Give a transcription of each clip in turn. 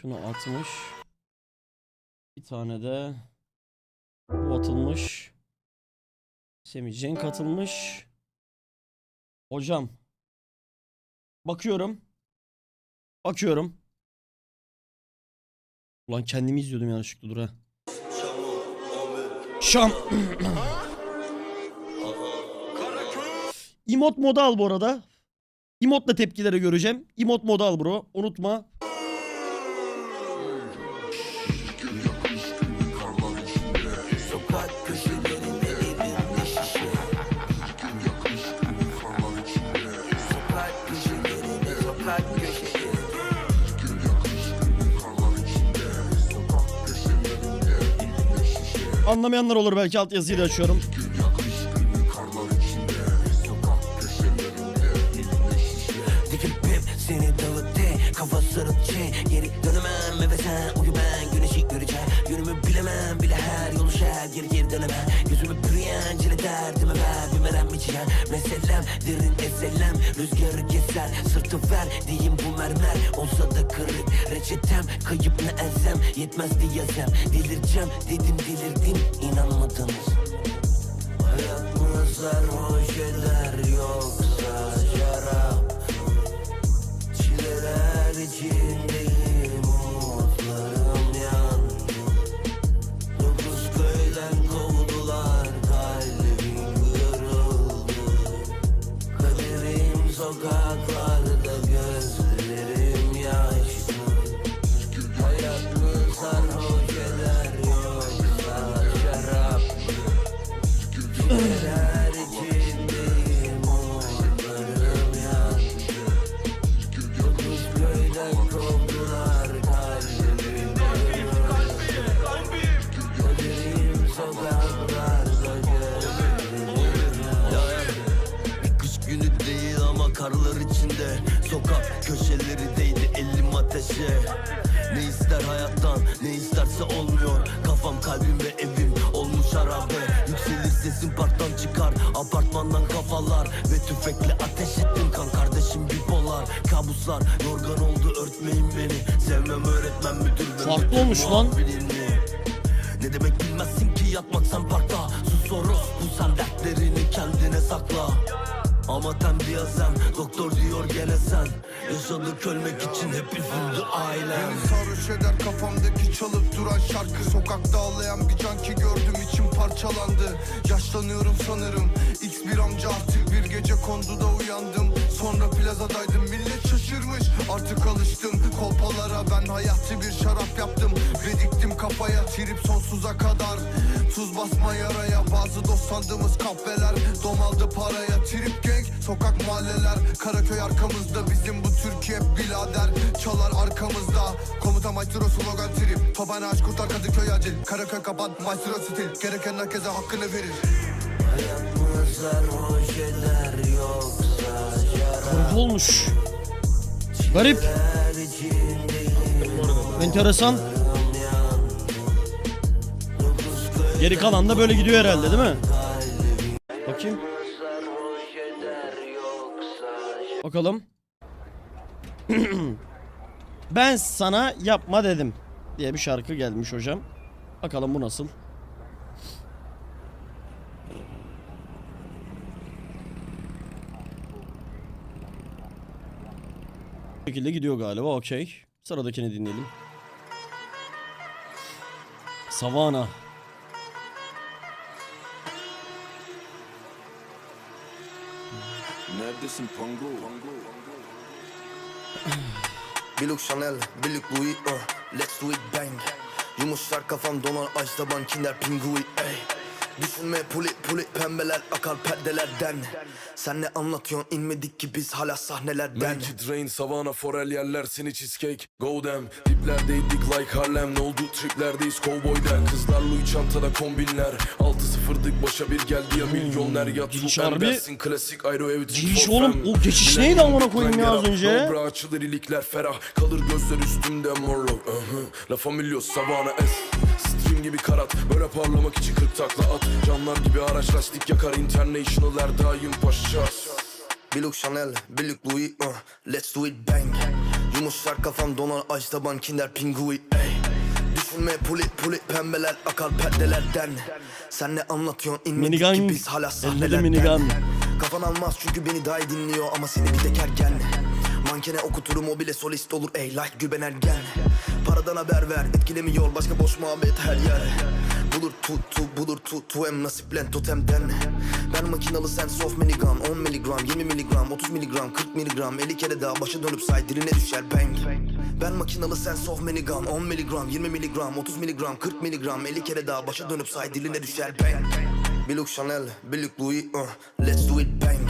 Şunu atmış. Bir tane de bu atılmış. Semih Cenk atılmış. Hocam. Bakıyorum. Bakıyorum. Ulan kendimi izliyordum yanlışlıkla dur ha. Şam. Emot modu al bu arada. Emotla tepkileri göreceğim. Emot modu al bro. Unutma. Anlamayanlar olur belki altyazıyı da açıyorum. Dönemem Meselem derin eselem Rüzgarı keser Sırtı ver diyeyim bu mermer. Olsa da kırık Reçetem kayıp ne elsem Yetmez diyesem Delireceğim dedim delirdim inanmadınız Yeah. Tüfekle ateş ettim kan kardeşim bipolar. Kabuslar yorgan oldu örtmeyin beni. Sevmem öğretmen müdür ve Farklı olmuş lan. Ne demek bilmezsin ki yatmak sen parkta. Sus soros bu sen dertlerini kendine sakla. Ama tembihazem doktor diyor gene sen. Yaşadık ölmek için hep üzüldü ailem. Beni sarhoş eder kafamdaki çalıp duran şarkı. Sokakta ağlayan bir can ki gördüm içim parçalandı. Yaşlanıyorum sanırım bir amca artık bir gece konduda uyandım. Sonra plazadaydım millet şaşırmış. Artık alıştım kolpalara ben hayatı bir şarap yaptım. Ve diktim kafaya trip sonsuza kadar. Tuz basma yaraya bazı dost sandığımız kahveler. Domaldı paraya trip gang sokak mahalleler. Karaköy arkamızda bizim bu Türkiye birader. Çalar arkamızda. Komuta maestro slogan trip. Tobane aç kurtar Kadıköy acil. Karaköy kapat maestro stil. Gereken herkese hakkını verir. Hayat olmuş. Garip. Enteresan. Geri kalan da böyle gidiyor herhalde değil mi? Bakayım. Bakalım. ben sana yapma dedim diye bir şarkı gelmiş hocam. Bakalım bu nasıl? Bu şekilde gidiyor galiba okey. Sıradakini dinleyelim. Savana. Neredesin Pango? Bir look Chanel, bir look Louis uh, Let's do it bang Yumuşlar kafam donar Ajda Kinder Pingui ey Düşünme puli puli pembeler akar perdelerden. Sen ne anlatıyorsun inmedik ki biz hala sahnelerden. Naked Rain, Savannah, Forel yerler seni cheesecake Go them Diplerdeydik like Harlem Ne oldu triplerdeyiz cowboy'da Kızlar Louis çantada kombinler. 6-0'dık başa bir geldi ya milyoner yat giriş harbi- dersin klasik ayrı ev Giriş oğlum, o geçiş neydi amına koyayım ya az önce? Dobra açılır ilikler ferah. Kalır gözler üstümde morlo uh-huh. La Familia Savannah S Stream gibi karat. Böyle parlamak için 40 takla at Camlar gibi araç lastik yakar International her daim paşa. Bir look Chanel, bir look Louis uh, Let's do it bang. Yumuşlar kafam donar aç taban kinder pingui ey. Düşünme puli puli pembeler akar perdelerden. Sen ne anlatıyorsun inmedik Minigun, ki biz hala sahnelerden minigun. Kafan almaz çünkü beni daha iyi dinliyor ama seni bir tek ergen. Mankene okuturum o bile solist olur ey like Güben Ergen. Paradan haber ver etkilemiyor başka boş muhabbet her yer Bulur tut tu bulur tut tu hem nasiplen totemden. Ben makinalı sen soft minigun 10 miligram 20 miligram 30 miligram 40 miligram 50 kere daha başa dönüp say diline düşer bang. Ben makinalı sen soft minigun 10 miligram 20 miligram 30 miligram 40 miligram 50 kere daha başa dönüp say diline düşer bang. Bir look Chanel, bir look Louis, uh, let's do it bang.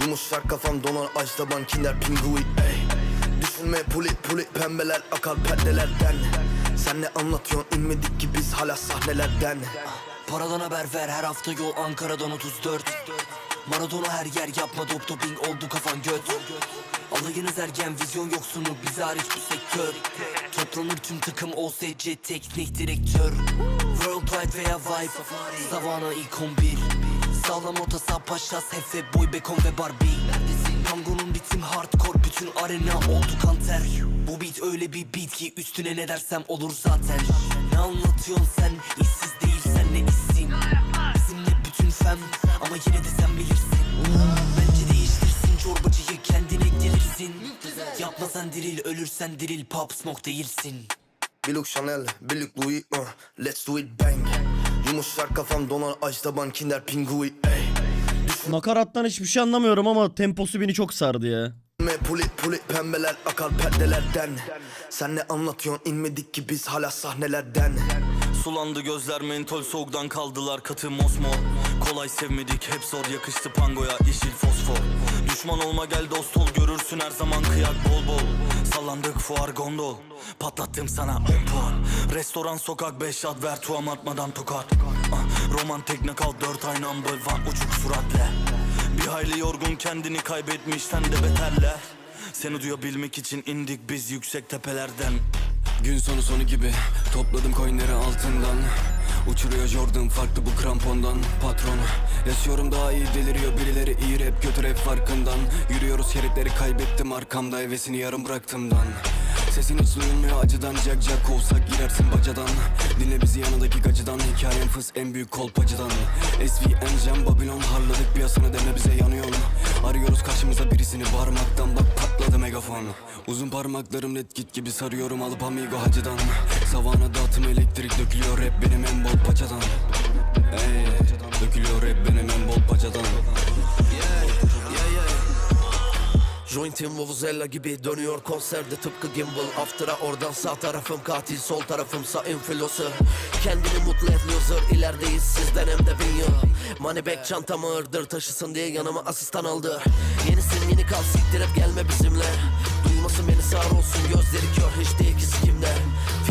Yumuşlar kafam donar aç taban kinder pingui ey Düşünme puli puli pembeler akar perdelerden Sen ne anlatıyorsun? İnmedik ki biz hala sahnelerden. Paradan haber ver her hafta yol Ankara'dan 34 Maradona her yer yapma dop doping oldu kafan göt. Alayınız ergen vizyon yoksunu biz hariç bu sektör. Toplanır tüm takım OSC teknik direktör. Worldwide veya Vibe Savana ilk 11 Sağlam orta saha paşas Hefe boy Beckham ve Barbie Tango'nun ritim hardcore bütün arena oldu kanter. Bu beat öyle bir beat ki üstüne ne dersem olur zaten. Ne anlatıyorsun sen? İşsiz değilsen ne işsin? Bizimle bütün fem? Ama yine de sen bilirsin. Bence değiştirsin çorbacıyı kendine gelirsin. Yapma sen diril ölürsen diril pop smoke değilsin. Bir look Chanel, bir look Louis, uh, let's do it bang. Yumuşlar kafam donar aç taban kinder pingui ey Nakarattan hiçbir şey anlamıyorum ama temposu beni çok sardı ya. Me puli puli pembeler akar perdelerden. Sen ne anlatıyorsun? İnmedik ki biz hala sahnelerden. Sulandı gözler mentol soğuktan kaldılar katı mosmor Kolay sevmedik. Hep zor yakıştı pangoya yeşil fosfor. Düşman olma gel dost ol görürsün her zaman kıyak bol bol. Sallandık fuar gondol patlattım sana 10 puan. Restoran sokak 5 at ver tuam atmadan tokat ah, Roman tekne kal 4 ay number one uçuk suratla Bir hayli yorgun kendini kaybetmiş sen de beterler Seni duyabilmek için indik biz yüksek tepelerden. Gün sonu sonu gibi topladım coinleri altından Uçuruyor Jordan farklı bu krampondan Patron yaşıyorum daha iyi deliriyor birileri iyi rap kötü rap farkından. Yürüyoruz şeritleri kaybettim arkamda hevesini yarım bıraktımdan. Sesin hiç duyulmuyor acıdan Jack Jack olsak girersin bacadan. Dinle bizi yanındaki gacıdan Hikayem fıs en büyük kolpacıdan. SVN Jam Babylon harladık piyasını deme bize yanıyorsun Arıyoruz karşımıza birisini parmaktan bak patladı megafon. Uzun parmaklarım red git gibi sarıyorum alıp amigo hacıdan Savana dağıtım elektrik dökülüyor rap benim en bol paçadan. Ey, dökülüyor rap benim en bol paçadan. Jointim Vuvuzela gibi dönüyor konserde tıpkı gimbal. After'a oradan sağ tarafım katil sol tarafımsa infilosu Kendini mutlu et loser ilerideyiz sizden hem de bin yıl. Money bag çantam ağırdır taşısın diye yanıma asistan aldı. Yenisin yeni kal siktir hep gelme bizimle. Duymasın beni sağır olsun gözleri kör hiç değil ki sikimde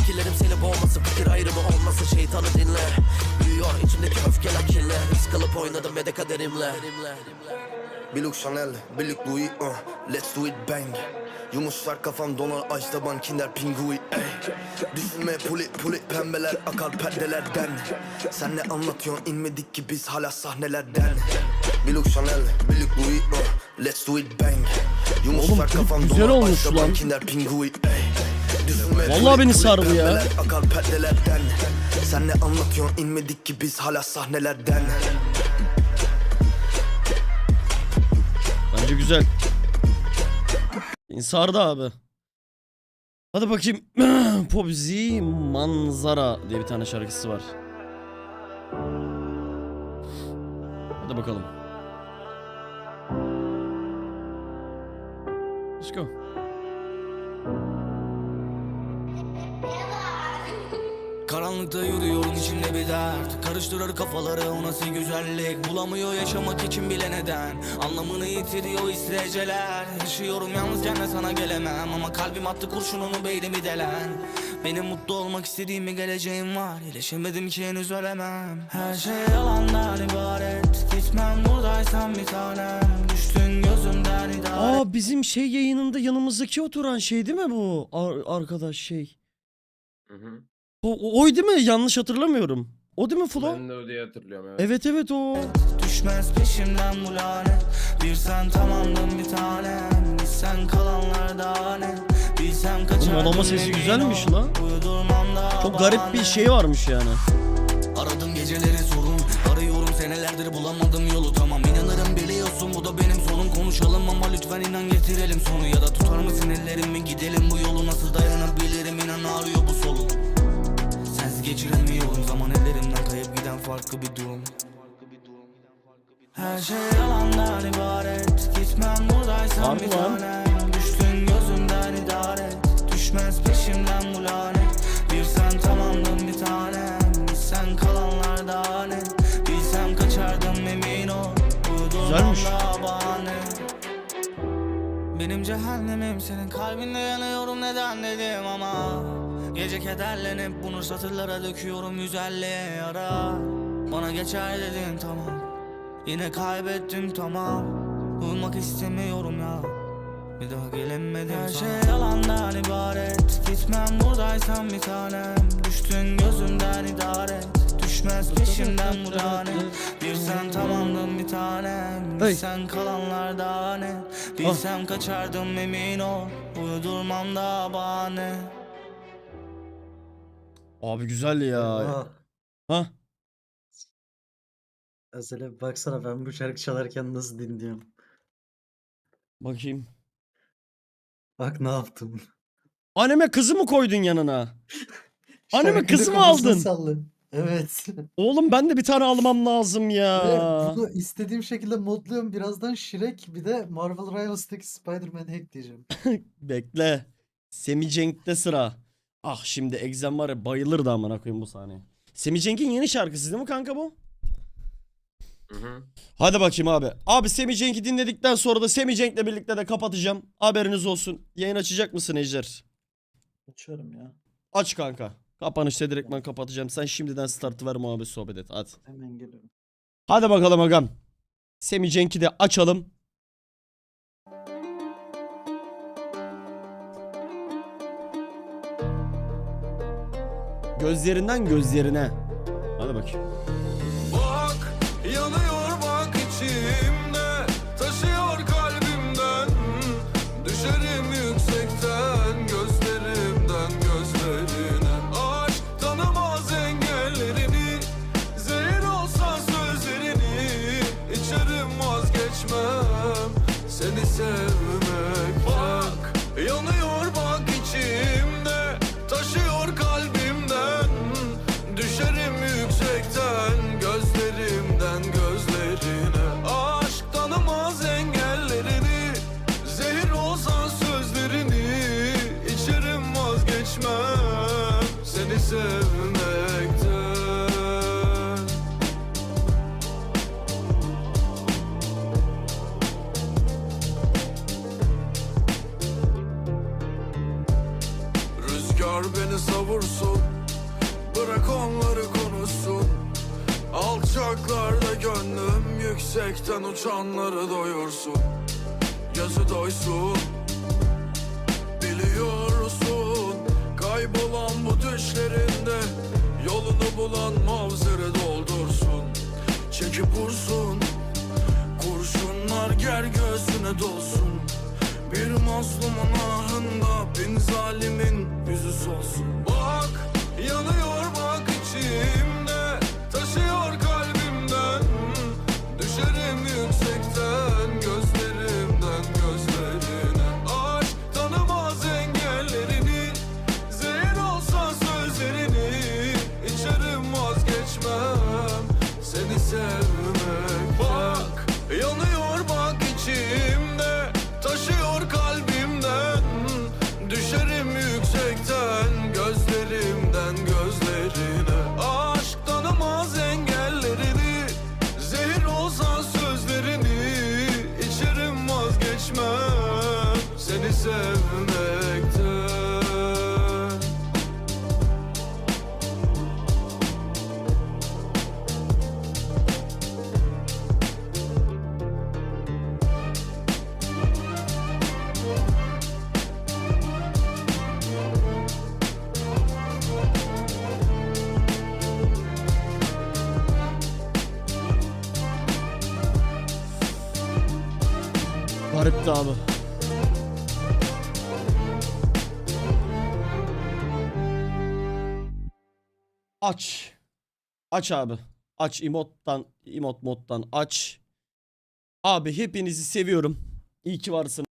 Fikirlerim seni boğmasın fikir ayrımı olmasın şeytanı dinle. Büyüyor içimdeki öfke lakinle Risk alıp oynadım ve de kaderimle. Bir look Chanel, bir look Louis, uh, let's do it bang. Yumuşlar kafam donar aç taban kinder pingui ey. Düşünme puli puli pembeler akar perdelerden Sen ne anlatıyorsun inmedik ki biz hala sahnelerden. Bir look Chanel, bir look Louis, uh, let's do it bang. Yumuşlar Oğlum, kafam güzel donar olmuş aç taban lan. kinder pingui ey Vallahi beni sardı ya. pembeler akar perdelerden Sen ne anlatıyorsun inmedik ki biz hala sahnelerden Bence güzel. Beni sardı abi. Hadi bakayım. Popzi Manzara diye bir tane şarkısı var. Hadi bakalım. Let's go. Karanlıkta yürüyorum içimde bir dert. Karıştırır kafaları o nasıl güzellik? Bulamıyor yaşamak için bile neden? Anlamını yitiriyor isteceler Yaşıyorum yalnızken de sana gelemem. Ama kalbim attı kurşununu beynimi delen. Benim mutlu olmak istediğim bir geleceğim var. İyileşemedim ki henüz ölemem. Her şey yalandan ibaret. Gitmem buradaysan bir tanem. Düştün gözümden idaret Aa bizim şey yayınında yanımızdaki oturan şey değil mi bu? Ar- arkadaş şey. O, o- oy değil mi? Yanlış hatırlamıyorum. O değil mi Flo? Ben de öyle diye hatırlıyorum evet. Evet evet o. Düşmez peşimden bu lanet Bir sen tamamdın bir tanem Bir sen kalanlar daha ne Bilsen molama sesi güzelmiş lan. Çok garip bir şey varmış yani. Aradım geceleri sorun Arıyorum senelerdir bulamadım yolu Tamam inanırım biliyorsun bu da benim sonum Konuşalım ama lütfen inan getirelim sonu Ya da tutar mısın ellerimi gidelim bu yolu Nasıl dayanabilirim inan ağrıyor geçiremiyorum. Zaman ellerimden kayıp giden farklı bir durum. Her şey yalandan ibaret. Gitmem buradaysan Harbi bir lan. tanem Düştün gözümden idaret Düşmez peşimden bu lanet. Bir sen tamamdın bir tanem Bir sen kalanlar daha ne? Bilsem kaçardım emin ol. Uydurmam Güzelmiş. daha bahane. Benim cehennemim senin kalbinde yanıyorum. Neden dedim ama Gece kederlenip bunu satırlara döküyorum yüz elliye yara. Bana geçer dedin tamam. Yine kaybettim tamam. Uyumak istemiyorum ya. Bir daha gelemedim Her şey yalandan ibaret. Gitmem buradaysan bir tanem. Düştün gözümden idaret. Düşmez peşimden bu lanet. Bir sen tamamdın bir tanem. Bir sen kalanlar daha ne? Bilsem kaçardım emin ol. Uydurmam da bahane Abi güzel ya. Aa, Ha? Azele bir baksana ben bu şarkı çalarken nasıl dinliyorum. Bakayım. Bak ne yaptım. Anneme kızı mı koydun yanına? Anneme Şarkıyı kızı mı aldın? salladı. Evet. Oğlum ben de bir tane almam lazım Ve ya. bunu istediğim şekilde modluyorum. Birazdan Shrek bir de Marvel Rivals'taki Spider-Man hack diyeceğim. Bekle. Semi Cenk'te sıra. Ah şimdi Exem var ya bayılırdı amına koyayım bu sahne. Semi Cenk'in yeni şarkısı değil mi kanka bu? Hadi bakayım abi. Abi Semi Cenk'i dinledikten sonra da Semi Cenk'le birlikte de kapatacağım. Haberiniz olsun. Yayın açacak mısın Ejder? Açıyorum ya. Aç kanka. Kapanışta direktman kapatacağım. Sen şimdiden startı ver muhabbet sohbet et. Hadi. Hemen geliyorum. Hadi bakalım agam. Semi Cenk'i de açalım. Gözlerinden gözlerine. Hadi bakayım. Yüksekten uçanları doyursun. Gözü doysun. Biliyorsun Kaybolan bu düşlerinde Yolunu bulan mavzere doldursun. Çekip vursun. Kurşunlar ger göğsüne dolsun. Bir mazlumun ahında bin zalimin yüzü solsun. Bak yanıyor bak içimde garipti abi. Aç. Aç abi. Aç emottan, emot moddan aç. Abi hepinizi seviyorum. İyi ki varsınız.